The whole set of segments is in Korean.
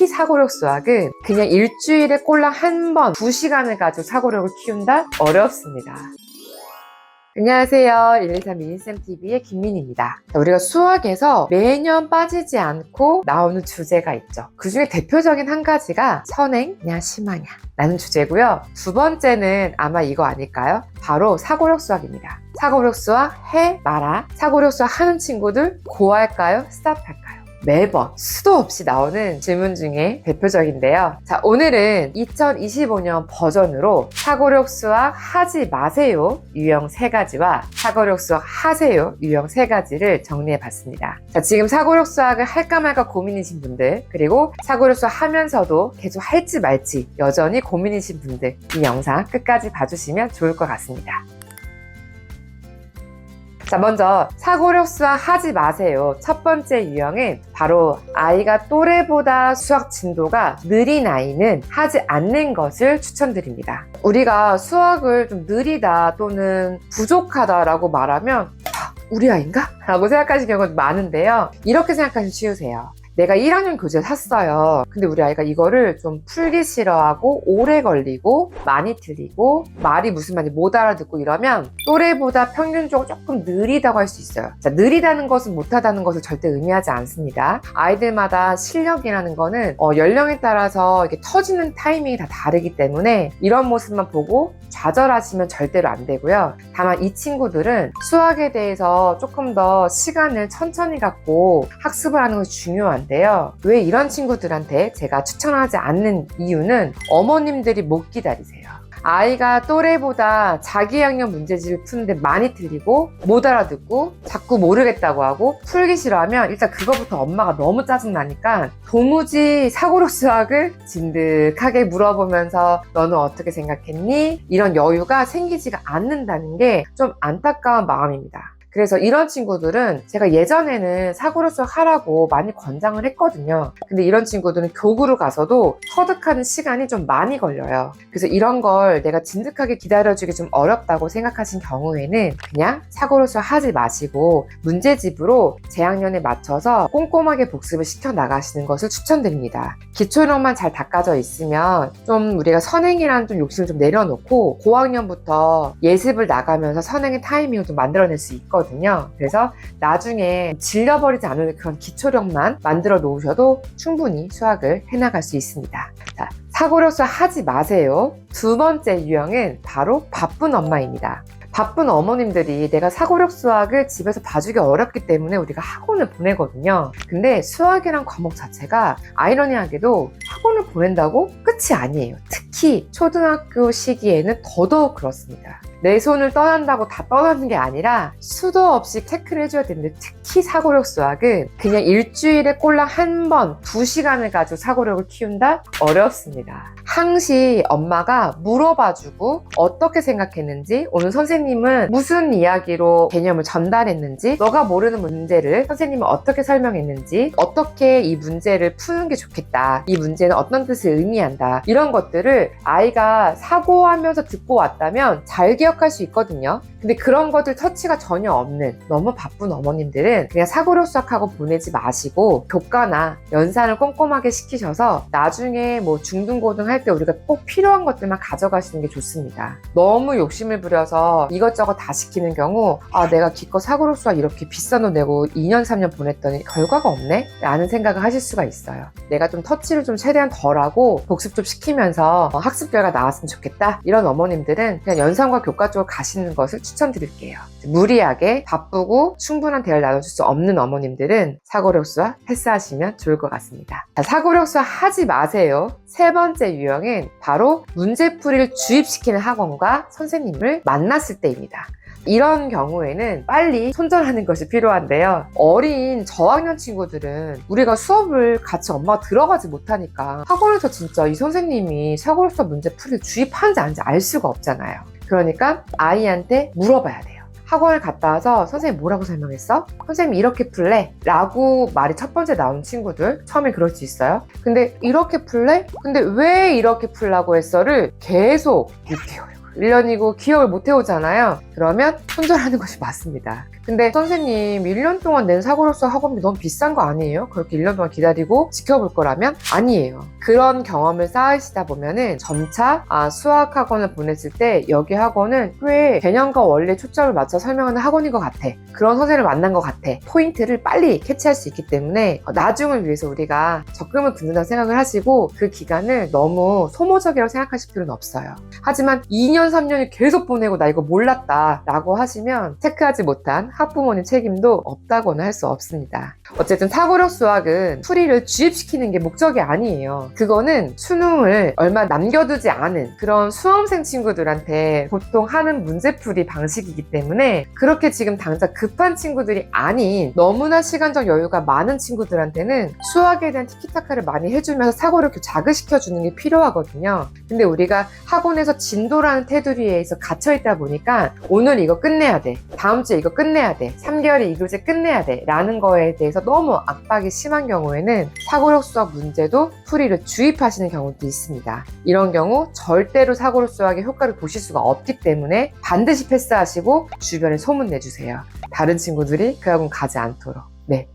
특히 사고력 수학은 그냥 일주일에 꼴랑 한 번, 두 시간을 가지고 사고력을 키운다? 어렵습니다. 안녕하세요. 123 미니쌤TV의 김민입니다. 우리가 수학에서 매년 빠지지 않고 나오는 주제가 있죠. 그 중에 대표적인 한 가지가 선행냐, 심하냐 라는 주제고요. 두 번째는 아마 이거 아닐까요? 바로 사고력 수학입니다. 사고력 수학 해, 마라. 사고력 수학 하는 친구들 고할까요? 스탑할까요? 매번 수도 없이 나오는 질문 중에 대표적인데요. 자, 오늘은 2025년 버전으로 사고력 수학 하지 마세요 유형 세 가지와 사고력 수학 하세요 유형 세 가지를 정리해 봤습니다. 자, 지금 사고력 수학을 할까 말까 고민이신 분들, 그리고 사고력 수학 하면서도 계속 할지 말지 여전히 고민이신 분들, 이 영상 끝까지 봐주시면 좋을 것 같습니다. 자, 먼저 사고력 수학 하지 마세요. 첫 번째 유형은 바로 아이가 또래보다 수학 진도가 느린 아이는 하지 않는 것을 추천드립니다. 우리가 수학을 좀 느리다 또는 부족하다라고 말하면 아, 우리 아이인가? 라고 생각하시는 경우가 많은데요. 이렇게 생각하시면 쉬우세요. 내가 1학년 교재를 샀어요. 근데 우리 아이가 이거를 좀 풀기 싫어하고 오래 걸리고 많이 틀리고 말이 무슨 말인지 못 알아듣고 이러면 또래보다 평균적으로 조금 느리다고 할 수 있어요. 자, 느리다는 것은 못하다는 것을 절대 의미하지 않습니다. 아이들마다 실력이라는 거는 어, 연령에 따라서 이렇게 터지는 타이밍이 다 다르기 때문에 이런 모습만 보고 좌절하시면 절대로 안 되고요. 다만 이 친구들은 수학에 대해서 조금 더 시간을 천천히 갖고 학습을 하는 것이 중요한 데요. 왜 이런 친구들한테 제가 추천하지 않는 이유는 어머님들이 못 기다리세요. 아이가 또래보다 자기 학년 문제집을 푸는데 많이 틀리고 못 알아듣고 자꾸 모르겠다고 하고 풀기 싫어하면 일단 그거부터 엄마가 너무 짜증나니까 도무지 사고력 수학을 진득하게 물어보면서 너는 어떻게 생각했니? 이런 여유가 생기지가 않는다는 게 좀 안타까운 마음입니다. 그래서 이런 친구들은 제가 예전에는 수학 하라고 많이 권장을 했거든요. 근데 이런 친구들은 교구로 가서도 터득하는 시간이 좀 많이 걸려요. 그래서 이런 걸 내가 진득하게 기다려주기 좀 어렵다고 생각하신 경우에는 그냥 수학 하지 마시고 문제집으로 재학년에 맞춰서 꼼꼼하게 복습을 시켜 나가시는 것을 추천드립니다. 기초력만 잘 닦아져 있으면 좀 우리가 선행이라는 좀 욕심을 좀 내려놓고 고학년부터 예습을 나가면서 선행의 타이밍을 좀 만들어낼 수 있거든요. 있거든요. 그래서 나중에 질려버리지 않는 그런 기초력만 만들어 놓으셔도 충분히 수학을 해나갈 수 있습니다. 자, 사고력 수학 하지 마세요. 두 번째 유형은 바로 바쁜 엄마입니다. 바쁜 어머님들이 내가 사고력 수학을 집에서 봐주기 어렵기 때문에 우리가 학원을 보내거든요. 근데 수학이란 과목 자체가 아이러니하게도 학원을 보낸다고 끝이 아니에요. 특히 초등학교 시기에는 더더욱 그렇습니다. 내 손을 떠난다고 다 떠나는 게 아니라 수도 없이 체크를 해줘야 되는데 특히 사고력 수학은 그냥 일주일에 꼴랑 한 번, 두 시간을 가지고 사고력을 키운다? 어렵습니다. 항시 엄마가 물어봐주고 어떻게 생각했는지 오늘 선생님은 무슨 이야기로 개념을 전달했는지 너가 모르는 문제를 선생님은 어떻게 설명했는지 어떻게 이 문제를 푸는 게 좋겠다 이 문제는 어떤 뜻을 의미한다 이런 것들을 아이가 사고하면서 듣고 왔다면 잘기 억할 수 있거든요 근데 그런 것들 터치가 전혀 없는 너무 바쁜 어머님들은 그냥 사고력 수학하고 보내지 마시고 교과나 연산을 꼼꼼하게 시키셔서 나중에 뭐 중등고등 할 때 우리가 꼭 필요한 것들만 가져가시는 게 좋습니다. 너무 욕심을 부려서 이것저것 다 시키는 경우 아 내가 기껏 사고력 수학 이렇게 비싼 돈 내고 2년 3년 보냈더니 결과가 없네? 라는 생각을 하실 수가 있어요. 내가 좀 터치를 좀 최대한 덜하고 복습 좀 시키면서 어, 학습 결과 나왔으면 좋겠다 이런 어머님들은 그냥 연산과 교과 쪽으로 가시는 것을 추천드릴게요. 무리하게 바쁘고 충분한 대화를 나눠줄 수 없는 어머님들은 사고력 수학 패스하시면 좋을 것 같습니다. 자, 사고력 수학 하지 마세요. 세 번째 유형은 바로 문제풀이를 주입시키는 학원과 선생님을 만났을 때입니다. 이런 경우에는 빨리 손절하는 것이 필요한데요. 어린 저학년 친구들은 우리가 수업을 같이 엄마가 들어가지 못하니까 학원에서 진짜 이 선생님이 사고력 수학 문제 풀이를 주입하는지 아닌지 알 수가 없잖아요. 그러니까 아이한테 물어봐야 돼요. 학원을 갔다 와서 선생님 뭐라고 설명했어? 선생님이 이렇게 풀래? 라고 말이 첫 번째 나온 친구들 처음에 그럴 수 있어요 근데 이렇게 풀래? 근데 왜 이렇게 풀라고 했어를 계속 6개월 1년이고 기억을 못 해오잖아요 그러면 손절하는 것이 맞습니다 근데 선생님 1년 동안 낸 수학 학원비 너무 비싼 거 아니에요? 그렇게 1년 동안 기다리고 지켜볼 거라면 아니에요. 그런 경험을 쌓으시다 보면은 점차 아, 수학 학원을 보냈을 때 여기 학원은 꽤 개념과 원리에 초점을 맞춰 설명하는 학원인 것 같아. 그런 선생님을 만난 것 같아. 포인트를 빨리 캐치할 수 있기 때문에 어, 나중을 위해서 우리가 적금을 붓는다고 생각을 하시고 그 기간을 너무 소모적이라고 생각하실 필요는 없어요. 하지만 2년, 3년을 계속 보내고 나 이거 몰랐다 라고 하시면 체크하지 못한 학부모님 책임도 없다고는 할 수 없습니다. 어쨌든 사고력 수학은 풀이를 주입시키는 게 목적이 아니에요. 그거는 수능을 얼마 남겨두지 않은 그런 수험생 친구들한테 보통 하는 문제풀이 방식이기 때문에 그렇게 지금 당장 급한 친구들이 아닌 너무나 시간적 여유가 많은 친구들한테는 수학에 대한 티키타카를 많이 해주면서 사고를 자극시켜주는 게 필요하거든요. 근데 우리가 학원에서 진도라는 테두리에서 갇혀있다 보니까 오늘 이거 끝내야 돼. 다음 주에 이거 끝내야 돼. 3개월에 이 교재 끝내야 돼. 라는 거에 대해서 너무 압박이 심한 경우에는 사고력 수학 문제도 풀이를 주입하시는 경우도 있습니다. 이런 경우 절대로 사고력 수학의 효과를 보실 수가 없기 때문에 반드시 패스하시고 주변에 소문 내주세요. 다른 친구들이 그 학원 가지 않도록. 네.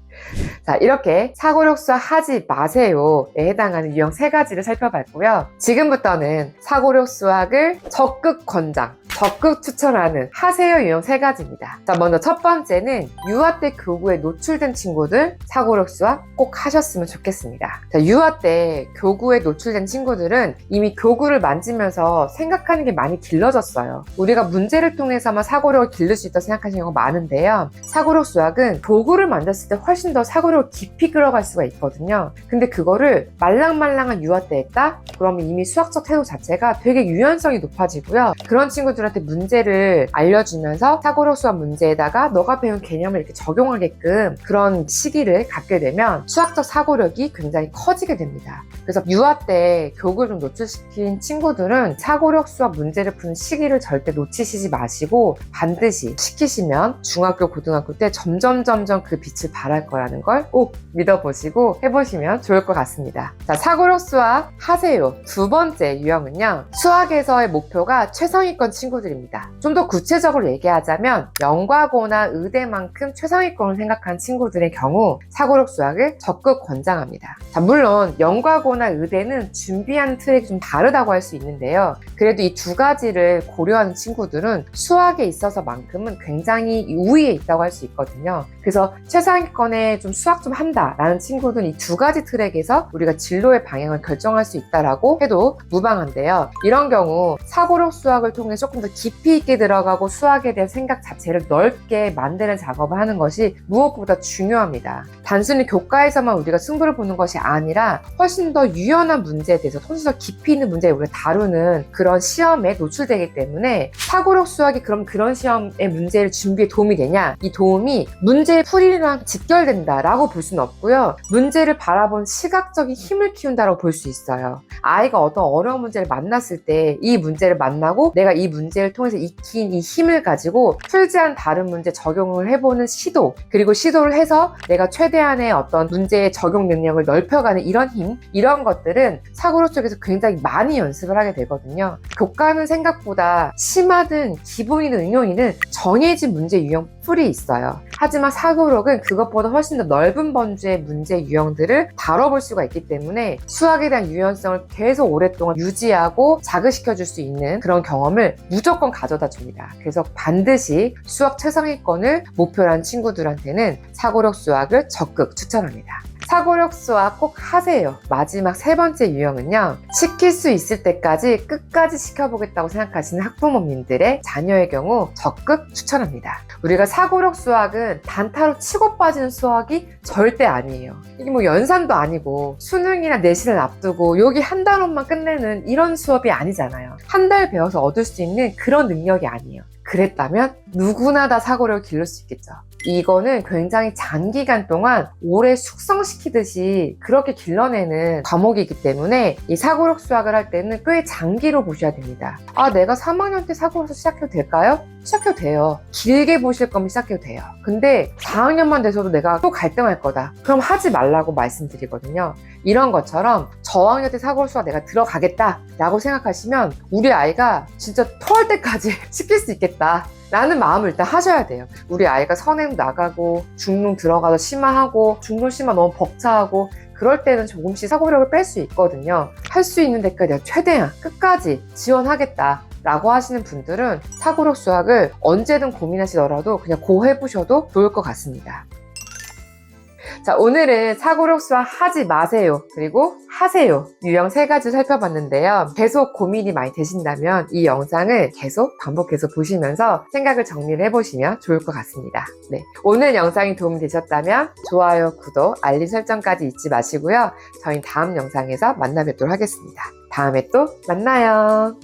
자, 이렇게 사고력 수학 하지 마세요에 해당하는 유형 세 가지를 살펴봤고요. 지금부터는 사고력 수학을 적극 권장, 적극 추천하는 하세요 유형 세 가지입니다. 자, 먼저 첫 번째는 유아 때 교구에 노출된 친구들 사고력 수학 꼭 하셨으면 좋겠습니다. 자, 유아 때 교구에 노출된 친구들은 이미 교구를 만지면서 생각하는 게 많이 길러졌어요. 우리가 문제를 통해서만 사고력을 기를 수 있다고 생각하시는 경우가 많은데요. 사고력 수학은 도구를 만졌을 때 훨씬 더 사고력을 깊이 끌어갈 수가 있거든요. 근데 그거를 말랑말랑한 유아 때 했다? 그러면 이미 수학적 태도 자체가 되게 유연성이 높아지고요. 그런 친구들 한테 문제를 알려주면서 사고력 수학 문제에다가 너가 배운 개념을 이렇게 적용하게끔 그런 시기를 갖게 되면 수학적 사고력이 굉장히 커지게 됩니다. 그래서 유아 때 교육을 좀 노출시킨 친구들은 사고력 수학 문제를 푸는 시기를 절대 놓치시지 마시고 반드시 시키시면 중학교, 고등학교 때 점점 점점 그 빛을 발할 거라는 걸 꼭 믿어보시고 해보시면 좋을 것 같습니다. 자, 사고력 수학 하세요. 두 번째 유형은요. 수학에서의 목표가 최상위권 친구 들입니다. 좀 더 구체적으로 얘기하자면 영과고나 의대만큼 최상위권을 생각하는 친구들의 경우 사고력 수학을 적극 권장합니다. 자, 물론 영과고나 의대는 준비하는 트랙이 좀 다르다고 할 수 있는데요. 그래도 이 두 가지를 고려하는 친구들은 수학에 있어서만큼은 굉장히 우위에 있다고 할 수 있거든요. 그래서 최상위권에 좀 수학 좀 한다라는 친구들은 이 두 가지 트랙에서 우리가 진로의 방향을 결정할 수 있다라고 해도 무방한데요. 이런 경우 사고력 수학을 통해 조금 더 깊이 있게 들어가고 수학에 대한 생각 자체를 넓게 만드는 작업을 하는 것이 무엇보다 중요합니다. 단순히 교과에서만 우리가 승부를 보는 것이 아니라 훨씬 더 유연한 문제에 대해서 훨씬 더 깊이 있는 문제를 우리가 다루는 그런 시험에 노출되기 때문에 사고력 수학이 그럼 그런 시험의 문제를 준비에 도움이 되냐? 이 도움이 문제의 풀이랑 직결된다라고 볼 수는 없고요. 문제를 바라본 시각적인 힘을 키운다라고 볼 수 있어요. 아이가 어떤 어려운 문제를 만났을 때 이 문제를 만나고 내가 이 문제 를 통해서 익힌 이 힘을 가지고 풀지 않은 다른 문제 적용을 해보는 시도 그리고 시도를 해서 내가 최대한의 어떤 문제의 적용 능력을 넓혀가는 이런 힘 이런 것들은 사고로 쪽에서 굉장히 많이 연습을 하게 되거든요. 교과는 생각보다 심하든 기본이든 응용이든 정해진 문제 유형 풀이 있어요. 하지만 사고력은 그것보다 훨씬 더 넓은 범주의 문제 유형들을 다뤄볼 수가 있기 때문에 수학에 대한 유연성을 계속 오랫동안 유지하고 자극시켜 줄 수 있는 그런 경험을 무조건 가져다 줍니다. 그래서 반드시 수학 최상위권을 목표로 한 친구들한테는 사고력 수학을 적극 추천합니다. 사고력 수학 꼭 하세요. 마지막 세 번째 유형은요. 시킬 수 있을 때까지 끝까지 시켜보겠다고 생각하시는 학부모님들의 자녀의 경우 적극 추천합니다. 우리가 사고력 수학은 단타로 치고 빠지는 수학이 절대 아니에요. 이게 뭐 연산도 아니고 수능이나 내신을 앞두고 여기 한 단원만 끝내는 이런 수업이 아니잖아요. 한 달 배워서 얻을 수 있는 그런 능력이 아니에요. 그랬다면 누구나 다 사고력을 기를 수 있겠죠. 이거는 굉장히 장기간 동안 오래 숙성시키듯이 그렇게 길러내는 과목이기 때문에 이 사고력 수학을 할 때는 꽤 장기로 보셔야 됩니다. 아, 내가 3학년 때 사고력수 시작해도 될까요? 시작해도 돼요. 길게 보실 거면 시작해도 돼요. 근데 4학년만 돼서도 내가 또 갈등할 거다. 그럼 하지 말라고 말씀드리거든요. 이런 것처럼 저학년 때 사고력 수학 내가 들어가겠다 라고 생각하시면 우리 아이가 진짜 토할 때까지 시킬 수 있겠다. 라는 마음을 일단 하셔야 돼요. 우리 아이가 선행 나가고 중농 들어가서 심화하고 중농 심화 너무 벅차하고 그럴 때는 조금씩 사고력을 뺄 수 있거든요. 할 수 있는 데까지 내가 최대한 끝까지 지원하겠다. 라고 하시는 분들은 사고력 수학을 언제든 고민하시더라도 그냥 고 해보셔도 좋을 것 같습니다. 자, 오늘은 사고력 수학 하지 마세요. 그리고 하세요. 유형 세 가지 살펴봤는데요. 계속 고민이 많이 되신다면 이 영상을 계속 반복해서 보시면서 생각을 정리를 해보시면 좋을 것 같습니다. 네. 오늘 영상이 도움이 되셨다면 좋아요, 구독, 알림 설정까지 잊지 마시고요. 저희 다음 영상에서 만나 뵙도록 하겠습니다. 다음에 또 만나요.